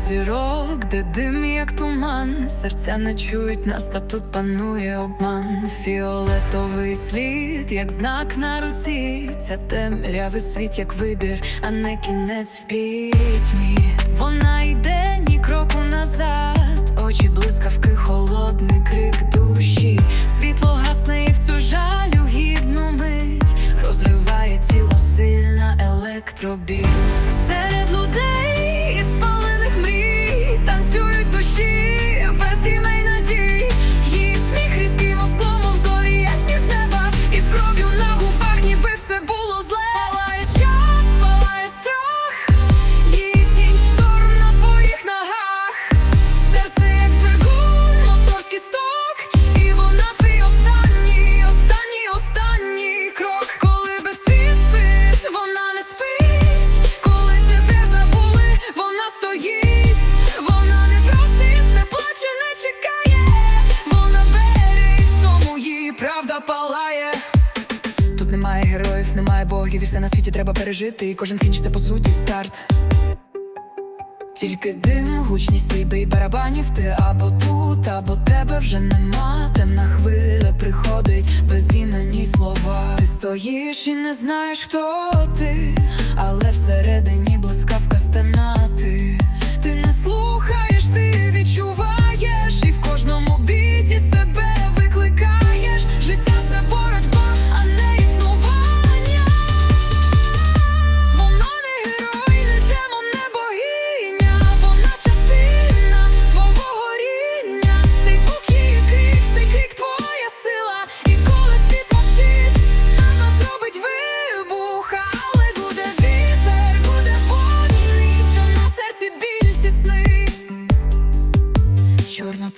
зірок, де дим, як туман, серця не чують нас, та тут панує обман. Фіолетовий слід, як знак на руці. Ця темрявий світ, як вибір, а не кінець в пітьмі. Вона йде ні кроку назад, очі блискавки, холодний крик душі. Світло гасне і в цю жалю гідну мить розриває тіло сильна електробіль. Богів, і все на світі треба пережити. І кожен фініш це по суті старт. Тільки дим, гучність сліби і барабанів ти або тут, або тебе вже нема. Темна хвиля приходить без імені слова. Ти стоїш і не знаєш, хто ти,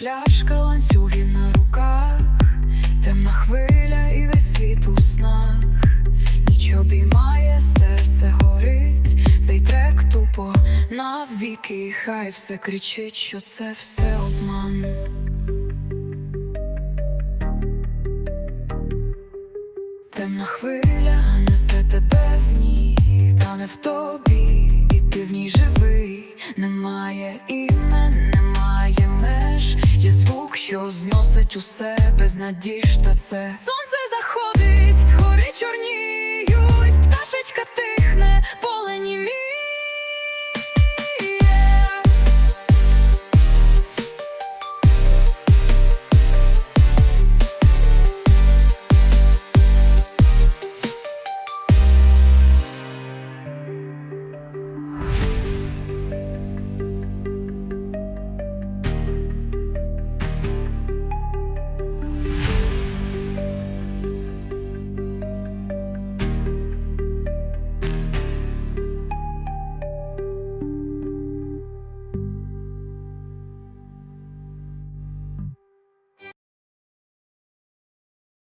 пляшка, ланцюги на руках, темна хвиля і весь світ у снах. Ніч обіймає, серце горить, цей трек тупо навіки, хай все кричить, що це все обман. Темна хвиля несе тебе в ній, та не в тобі, зносить усе без надіж, та це. Сонце заходить, гори чорніють, пташечка німіє